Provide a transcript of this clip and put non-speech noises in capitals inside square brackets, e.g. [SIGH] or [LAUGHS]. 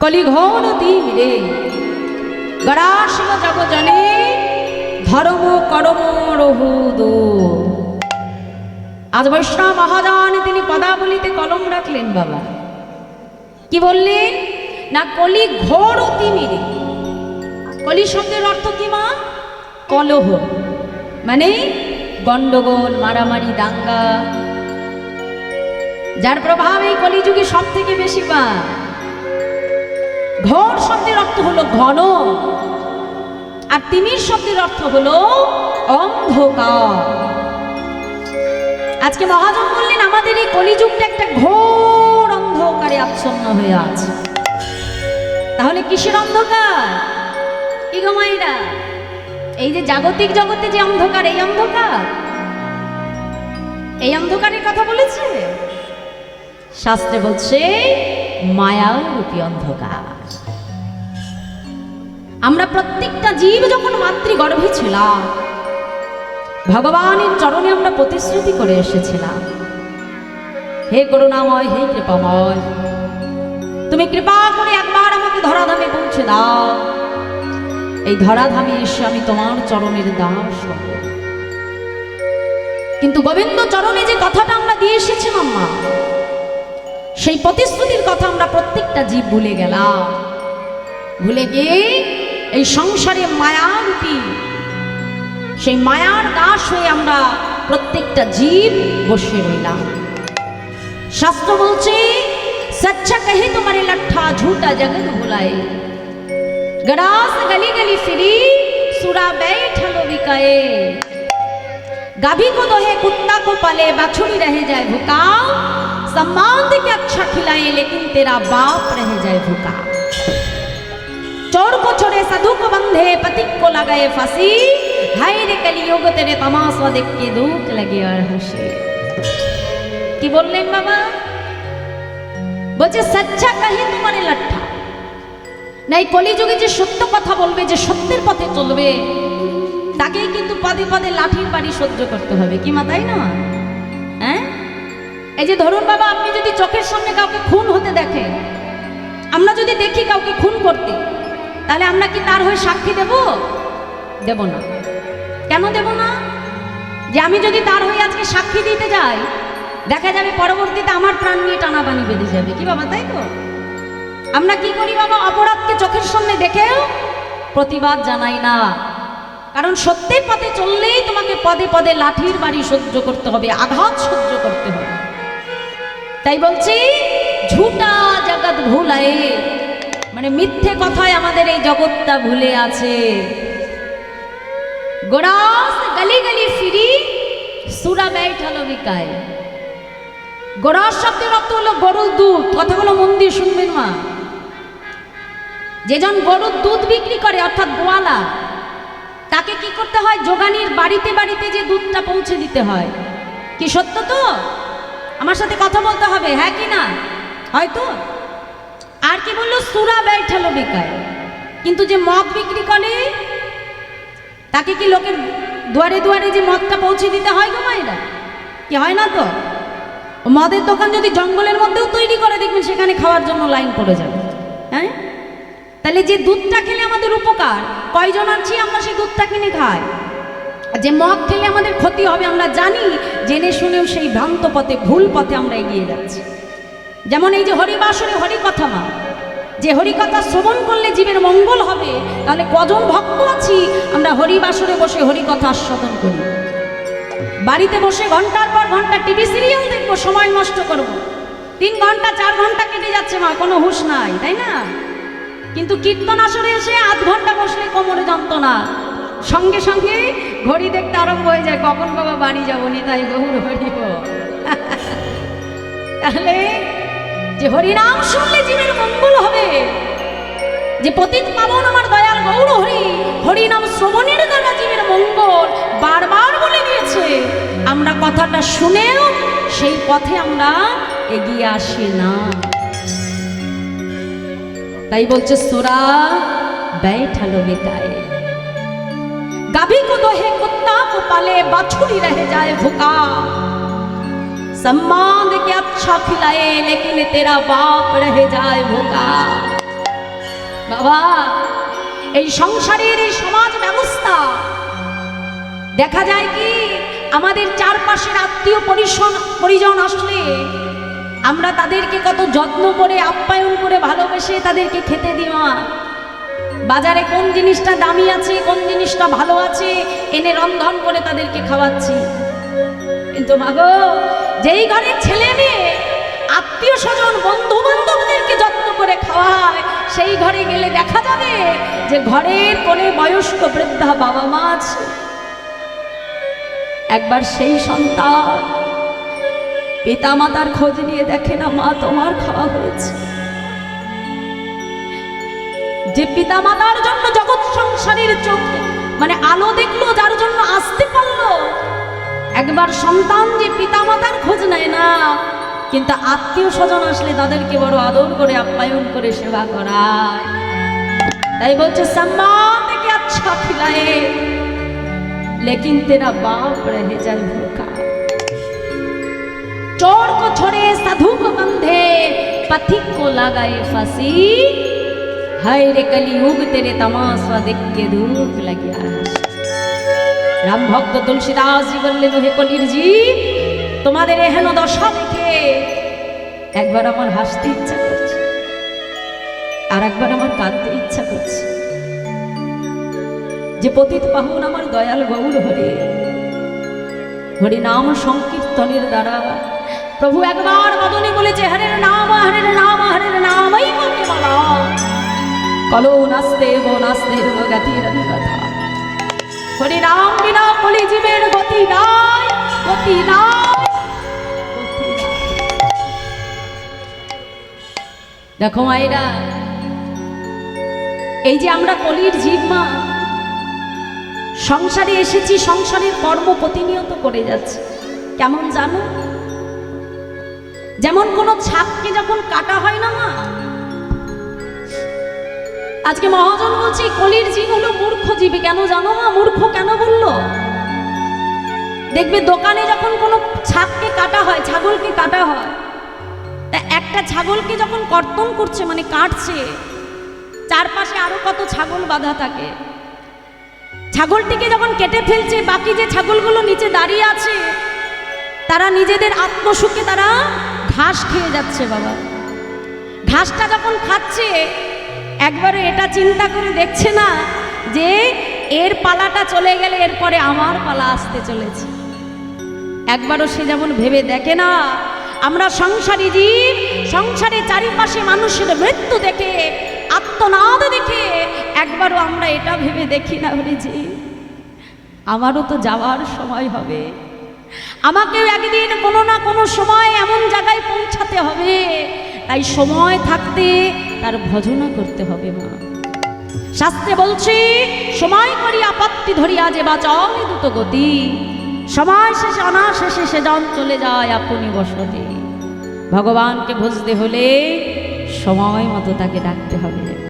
কলি ঘোর তীরে গড়াশিল জগজনে ধর্ম করম রহুদ আজ বৈষ্ণব মহাজন তিনি পদাবলিতে কলম রাখলেন বাবা। কি বললেন? না কলি ঘোর তিমিরে কলি শব্দের অর্থ কি মা? কলহ। মানে গন্ডগোল মারামারি, দাঙ্গা। যার প্রভাব এই কলিযুগে সব থেকে বেশি পা। ঘোর শব্দের অর্থ হলো ঘন। আর তিমির শব্দের অর্থ হলো অন্ধকার। আজকে মহাজন বললেন আমাদের এই কলিযুগটা একটা ঘোর অন্ধকারে আচ্ছন্ন হয়ে আছে। তাহলে কিসের অন্ধকার? কি গো মায়েরা এই যে জাগতিক জগতে যে অন্ধকার, এই অন্ধকার? এই অন্ধকারের কথা বলেছে? শাস্ত্রে বলছে মায়া রূপী অন্ধকার। আমরা প্রত্যেকটা জীব যখন মাতৃগর্ভে ছিলাম, ভগবানের চরণে আমরা প্রতিশ্রুতি করে এসেছিলাম। হে করুণাময়, হে কৃপাময়, তুমি কৃপা করে একবার আমাকে ধরাধামে পৌঁছে দাও। এই ধরাধামে এসে আমি তোমার চরণের দাস কিন্তু গোবিন্দ চরণে যে কথাটা আমরা দিয়ে এসেছিলাম মা, সেই প্রতিশ্রুতির কথা আমরা প্রত্যেকটা জীব ভুলে গেলাম। ভুলে গিয়ে এই সংসারে মায়ারূপী সেই মায়ার দাস হয়ে আমরা প্রত্যেকটা জীব বসে রইলাম। শাস্ত্র বলছে, সচ্ছা কহে তোমার লঠা ঝুটা জগৎ ভুলায়। গড়াস গলি গলি ফিরি, সুরা बैठलो বিকায়ে। गाभी কো दोहे কুত্তা কো পালে, বাছুরি রহে যায় ভুকা। সম্মান दे के अच्छा खिलाए लेकिन तेरा बाप रह जाए भूखा चोर को छोड़े साधु को बंधे पति को लगाए फांसी हाय रे कलियुग तेरे तमाशा देख के दुख लगे और हंसे কি বললেন বাবা বলছে সচ্চা কাহি তোমার লাঠা না এই কলিযুগে যে সত্য কথা বলবে যে সত্যের পথে চলবে তাকেই কিন্তু পদে পদে লাঠির বাড়ি সহ্য করতে হবে কি মা তাই না হ্যাঁ এই যে ধরুন বাবা আপনি যদি চোখের সামনে কাউকে খুন হতে দেখেন আমরা যদি দেখি কাউকে খুন করতে তাহলে আমরা কি তার হয়ে সাক্ষী দেব? দেব না। কেন দেব না? যে আমি যদি তার হয়ে আজকে সাক্ষী দিতে যাই, দেখা যাবে পরবর্তীতে আমার প্রাণ নিয়ে টানাবানি বেঁধে যাবে। কি বাবা, তাই তো? আমরা কি করি বাবা? অপরাধকে চোখের সামনে দেখেও প্রতিবাদ জানাই না। কারণ সত্যের পথে চললেই তোমাকে পদে পদে লাঠির বাড়ি সহ্য করতে হবে, আঘাত সহ্য করতে হবে। তাই বলছি, ঝুটা জগৎ ভুলায় মানে মিথ্যে কথায় আমাদের এই জগৎটা ভুলে আছে। গোড়াস গলি গলি ফিরি, সুরা ব্যাইঠালো বিকায় গোড়াস শব্দের অর্থ হলো গরুর দুধ কথাগুলো মন দিয়ে শুনবেন মা। যেজন গরুর দুধ বিক্রি করে, অর্থাৎ গোয়ালা, তাকে কি করতে হয়? যোগানির বাড়িতে বাড়িতে যে দুধটা পৌঁছে দিতে হয়। কি সত্য তো? আমার সাথে কথা বলতে হবে হ্যাঁ কি না? হয়তো আর কি বলল? সুরা ব্যাইঠালো বিকায়। কিন্তু যে মদ বিক্রি করে, তাকে কি লোকের দুয়ারে দুয়ারে যে মদটা পৌঁছে দিতে হয় গো মায়েরা? কি হয় না তো? মদের দোকান যদি জঙ্গলের মধ্যেও তৈরি করে দেখবেন, সেখানে খাওয়ার জন্য লাইন পড়ে যাবে। হ্যাঁ? তাহলে যে দুধটা খেলে আমাদের উপকার, কয়জন আছি আমরা সেই দুধটা কিনে খাই? যে মদ খেলে আমাদের ক্ষতি হবে, আমরা জানি, জেনে শুনেও সেই ভ্রান্ত পথে, ভুল পথে আমরা এগিয়ে যাচ্ছি। যেমন এই যে হরিবাসরে হরি কথা মা যে হরিকথা শ্রবণ করলে জীবের মঙ্গল হবে, তাহলে কজন ভক্ত আছি? আমরা হরিবাসরে বসে হরিকথা আস্বাদন করি। বাড়িতে বসে ঘণ্টার পর ঘণ্টা টিভি সিরিয়াল দেখব, সময় নষ্ট করব। তিন ঘণ্টা, চার ঘণ্টা কেটে যাচ্ছে মা, কোনো হুঁশ নাই, তাই না? কিন্তু কীর্তন আসরে এসে আধ ঘণ্টা বসলে কোমরে যন্ত্রণা। সঙ্গে সঙ্গে ঘড়ি দেখতে আরম্ভ হয়ে যায়, কখন বাবা বাড়ি যাব, নিতাই গৌর হরিব [LAUGHS] তাহলে যে হরিনাম শুনলে জীবের মঙ্গল হবে। যে পতিত পাবন আমার দয়াল গৌর হরি হরিনাম শ্রবণের দ্বারা জীবের মঙ্গল বারবার বলে দিয়েছে। আমরা কথাটা শুনেও সেই পথে আমরা এগিয়ে আসি না। তাই বলছে, সোরা ব্যয়ঠালো বেকায় গাভী কো দোহে, কুত্তা কো পালে, বাছুরি রহে যায় ভুকা। সম্মান क्या अच्छा खिलाए लेकिन तेरा बाप रह जाए भूखा বাবা এই সংসারের এই সমাজ ব্যবস্থা দেখা যায় কি আমাদের চারপাশের আত্মীয় পরিজন পরিজন আসলে আমরা তাদেরকে কত যত্ন করে আপ্যায়ন করে ভালোবেসে তাদেরকে খেতে দেওয়া বাজারে কোন জিনিসটা দামি আছে কোন জিনিসটা ভালো আছে এনে রন্ধন করে তাদেরকে খাওয়াচ্ছি কিন্তু মাগো যেই ঘরের ছেলে মেয়ে, আত্মীয় স্বজন বন্ধু বান্ধবদেরকে যত্ন করে খাওয়ায়, সেই ঘরে গেলে দেখা যাবে যে ঘরের কোনে বয়স্ক বৃদ্ধা বাবা মা আছে। একবার সেই সন্তান পিতা মাতার খোঁজ নিয়ে দেখে না, মা, তোমার খাওয়া হয়েছে। যে পিতা মাতার জন্য জগৎ সংসারের চোখ মানে আলো দেখল, যার জন্য আসতে পারল একবার সন্তান যে পিতা মাতার খোঁজ নেয় না কিন্তু আত্মীয় স্বজন আসলে তাদেরকে বড় আদর করে আপ্যায়ন করে সেবা করায় তাই বলছে সম্মান থেকে আচ্ছা খিলায়ে लेकिन तेरा बाप रह जाए भूखा चोर को छोड़े साधु को बंधे पथिक को लगाए फांसी हाय रे कलयुग तेरे तमाशा देख के धूप लगिया है রাম ভক্ত তুলসীদাস জি বললেন হে কলির জি, তোমাদের এহেন দশা দেখে একবার আমার হাসতে ইচ্ছা করছে আর একবার আমার কাঁদতে ইচ্ছা করছে। যে পতিত পাহুন আমার দয়াল গৌর হরে, হরি নাম সংকীর্তনের দ্বারা। প্রভু একবার মদনে বলেছে হরের নাম হরের নাম, হরের নামই মোকে মালা। কলো নাস্তে নাস্তে বো গতির কথা হরি নাম বিনা জীবের গতি নাই গতি নাই। দেখো মায়েরা, এই যে আমরা কলির জীব মা, সংসারে এসেছি, সংসারের কর্ম প্রতিনিয়ত করে যাচ্ছে কেমন জানো যেমন কোনো ছাপকে যখন কাটা হয় না মা আজকে মহাজন বলছি, কলির জীব হলো মূর্খ জীবে। কেন জানো মা? মূর্খ কেন বলল? দেখবে দোকানে যখন কোনো ছাগকে কাটা হয়, ছাগলকে কাটা হয়, তা একটা ছাগলকে যখন কর্তন করছে মানে কাটছে, চারপাশে আরও কত ছাগল বাঁধা থাকে। ছাগলটিকে যখন কেটে ফেলছে, বাকি যে ছাগলগুলো নিচে দাঁড়িয়ে আছে, তারা নিজেদের আত্মসুখে তারা ঘাস খেয়ে যাচ্ছে, বাবা। ঘাসটা যখন খাচ্ছে একবারে এটা চিন্তা করে দেখছে না যে এর পালাটা চলে গেলে এরপরে আমার পালা আসতে চলেছে। একবারও সে যেমন ভেবে দেখে না, আমরা সংসারী জীব, সংসারে চারিপাশে মানুষের মৃত্যু দেখে, আত্মনাদ দেখে একবারও আমরা এটা ভেবে দেখি না হরিজি আমারও তো যাওয়ার সময় হবে। আমাকেও একদিন কোনো না কোনো সময় এমন জায়গায় পৌঁছাতে হবে। তাই সময় থাকতে তার ভজনা করতে হবে, মা। শাস্ত্রে বলছি, সময় করি আপত্তি ধরিয়া যে বাঁচয় দ্রুত গতি, সময় শেষে অনাশেষে সে যান চলে যায় আপনি বসতে। ভগবানকে বুঝতে হলে সময় মতো তাকে ডাকতে হবে।